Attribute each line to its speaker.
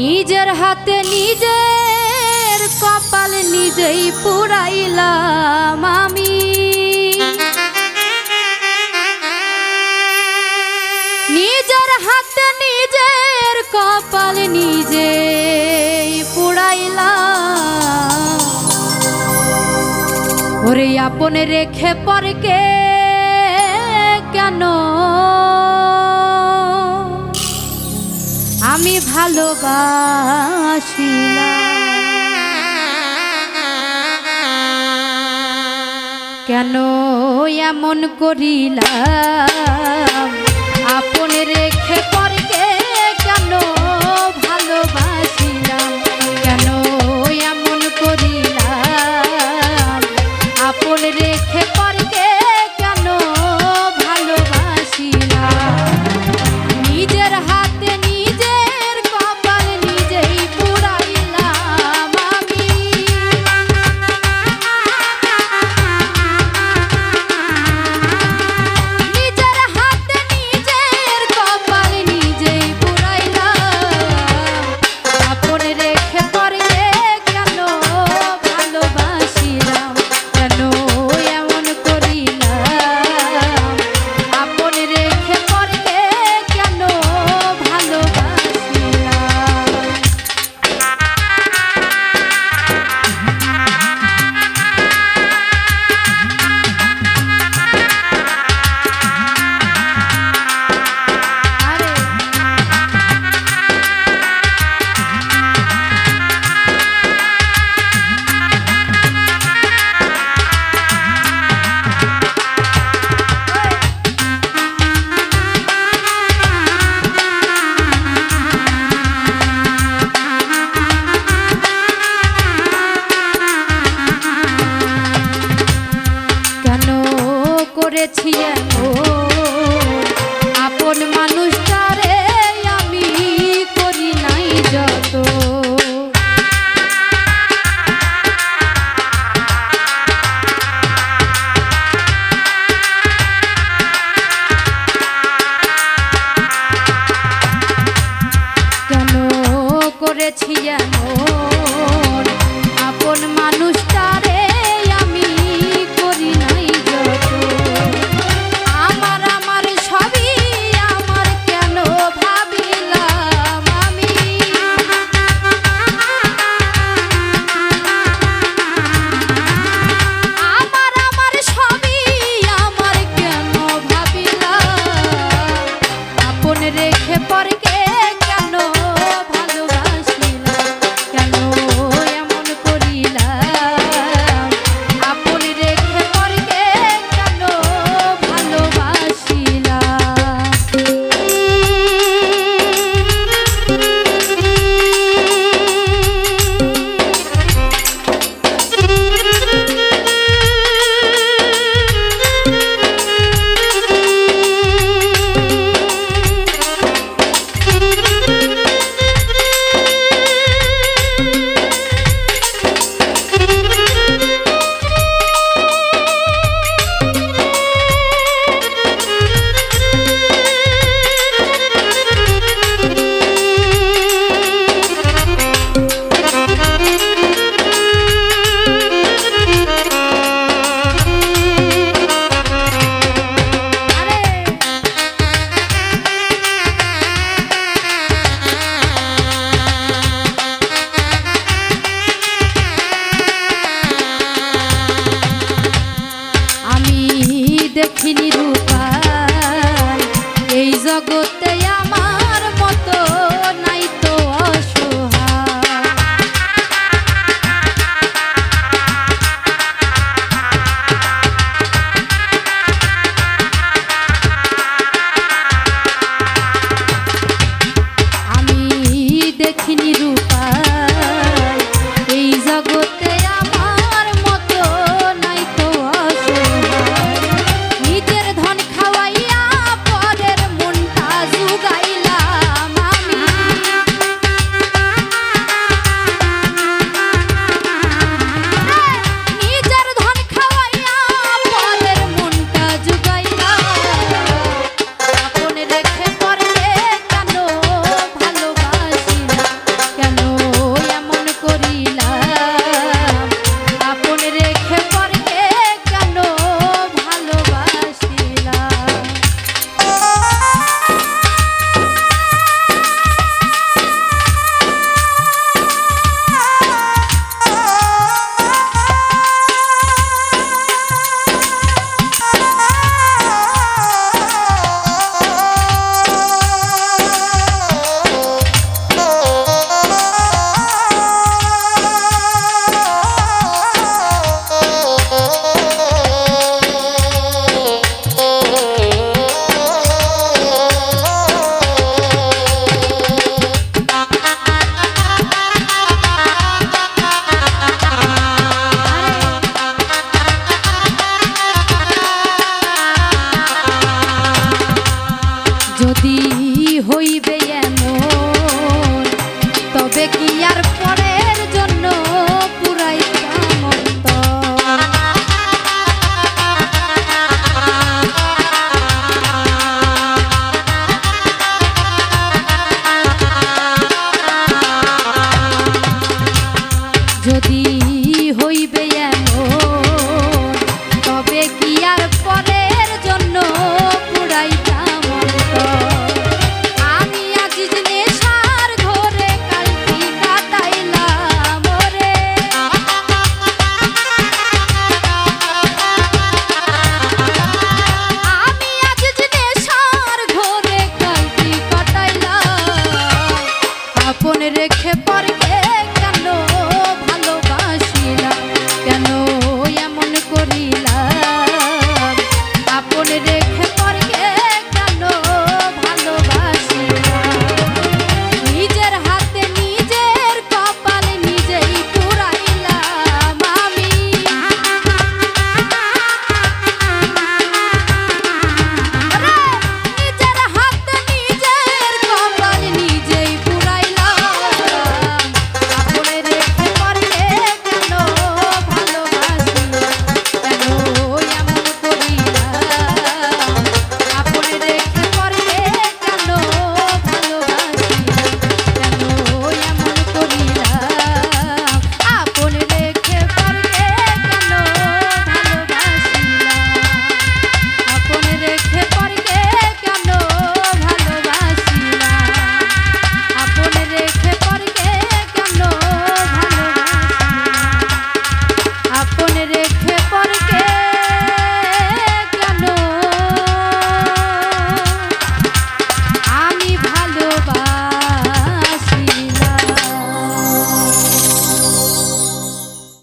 Speaker 1: নিজের হাতে নিজের কপাল নিজেই পুরাইলাম আমি। নিজের হাতে নিজের কপাল নিজেই পুরাইলাম। ওরে আপন রেখে পরকে কেন? আমি ভালোবাসিলাম কেন এমন করিলাম? আপন রেখে দেখিনি রূপ। তারপরে